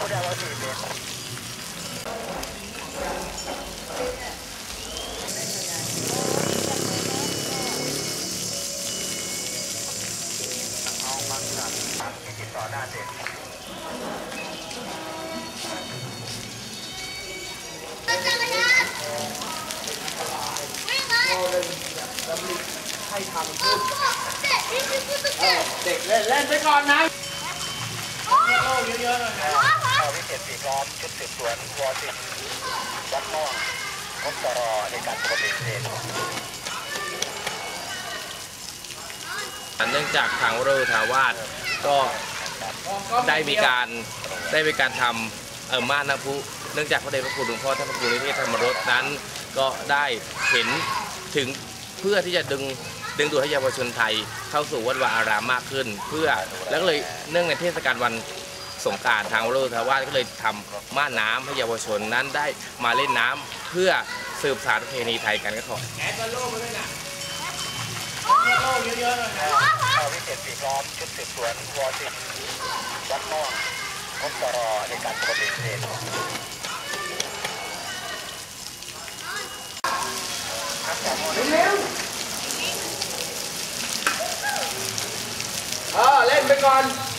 Udah lo sih, Thank you. แล้วมีให้ทำขึ้นเด็กเล่นเล่นไปก่อนนะโลกเยอะๆหน่อยนะชาววิเศษสีล้อมชุดสืบสวนวอสิบวัดม่วงพบตรในการปกติเหตุเนื่องจากทางวโรทาวาสก็ได้มีการได้มีการทำเอ่อม่านน้ำพุเนื่องจากพระเดชพระคุณหลวงพ่อท่านพระครูนิเทศธรรมรสนั้น ก็ได้เห็นถึงเพื่อที่จะดึง ดึงดูดให้เยาวชนไทยเข้าสู่วัดวาอารามมากขึ้น เพื่อแล้วก็เลยเนื่องในเทศกาลวันสงการทางวโรทาวาสก็เลยทำม่านน้ำให้เยาวชนนั้นได้มาเล่นน้ำเพื่อสืบสานประเพณีไทยกันก็ขอแอดก็โลกมาด้วยนะโลกเยอะๆหน่อยนะชาววิเศษสีล้อมชุดสืบสวนวอสิบวัดม่วงพบตรในการปกติเหตุเร็ว Capricorn.